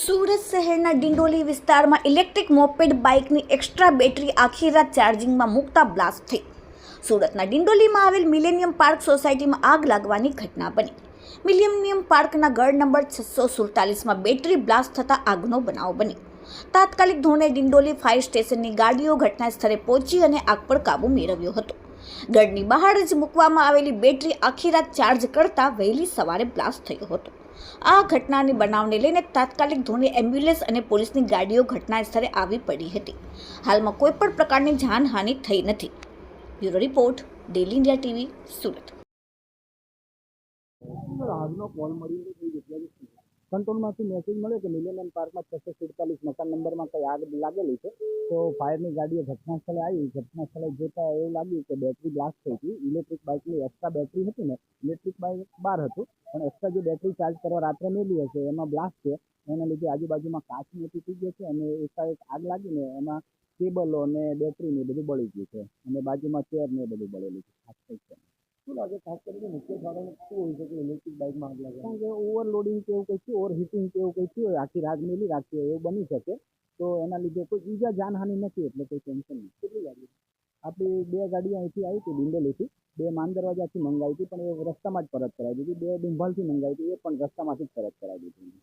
સુરત શહેરના ડિંડોલી વિસ્તારમાં electric moped બાઇકની એક્સ્ટ્રા બેટરી આખી રાત ચાર્જિંગમાં મૂકતા બ્લાસ્ટ થઈ. સુરતના ડિંડોલીમાં આવેલ મિલેનિયમ પાર્ક સોસાયટીમાં આગ લાગવાની ઘટના બની. મિલેનિયમ પાર્કના ગળ નંબર છસો સુડતાલીસમાં બેટરી બ્લાસ્ટ થતાં આગનો બનાવ બન્યો તાત્કાલિક ધોરણે ડિંડોલી ફાયર સ્ટેશનની ગાડીઓ ઘટના સ્થળે પહોંચી અને આગ પર કાબૂ મેળવ્યો હતો. ગઢની બહાર જ મૂકવામાં આવેલી બેટરી આખી રાત ચાર્જ કરતા વહેલી સવારે બ્લાસ્ટ થયો હતો. આ ઘટનાની બનાવને લઈને તાત્કાલિક ધોની એમ્બ્યુલન્સ અને પોલીસની ગાડીઓ ઘટના સ્થળે આવી પડી હતી. હાલમાં કોઈ પણ પ્રકારની જાનહાનિ થઈ નથી. Bureau report daily India TV Surat. આજનો કોલ જગ્યાએ કંટ્રોલમાંથી મેસેજ મળ્યો કે મિલેનિયમ પાર્કમાં છસો સુડતાલીસ મકાન નંબરમાં કંઈ આગ લાગેલી છે? તો ફાયરની ગાડીઓ ઘટના સ્થળે આવી. ઘટના સ્થળે જોતા એવું લાગ્યું કે બેટરી બ્લાસ્ટ થઈ હતી. ઇલેક્ટ્રિક બાઇકની એક્સ્ટ્રા બેટરી હતી ને? ઇલેક્ટ્રિક બાઇક બહાર હતું. પણ એક્સ્ટ્રા જે બેટરી ચાર્જ કરવા રાત્રે મેળવી હશે, એમાં બ્લાસ્ટ છે. એના લીધે આજુબાજુમાં કાચ મોટી થઈ ગઈ છે અને એકાએક આગ લાગીને એમાં કેબલો ને બેટરી ને બધું બળી ગયું છે. અને બાજુમાં ચેર ને બધું બળેલું છે. ખાસ છે શું લાગે? ખાસ કરીને મુખ્ય કારણ શું હોઈ શકે ઇલેક્ટ્રિક બાઇકમાં આગ લાગે ઓવરલોડિંગ કે એવું કંઈ થયું ઓવર હીટિંગ કે એવું કંઈ થયું હોય આખી રાત મેલી રાખી હોય, એવું બની શકે. તો એના લીધે કોઈ ઈજા જાનહાનિ નથી, એટલે કોઈ ટેન્શન નહીં કેટલી ગાડી આપણી બે ગાડીઓ અહીંથી આવી હતી, ડિંડોલીથી. બે માન દરવાજાથી મંગાવી હતી, પણ એ રસ્તામાં જ પરત કરાવી દીધી. બે ડુંભાલથી મંગાવી હતી, એ પણ રસ્તામાંથી જ પરત કરાવી દીધી.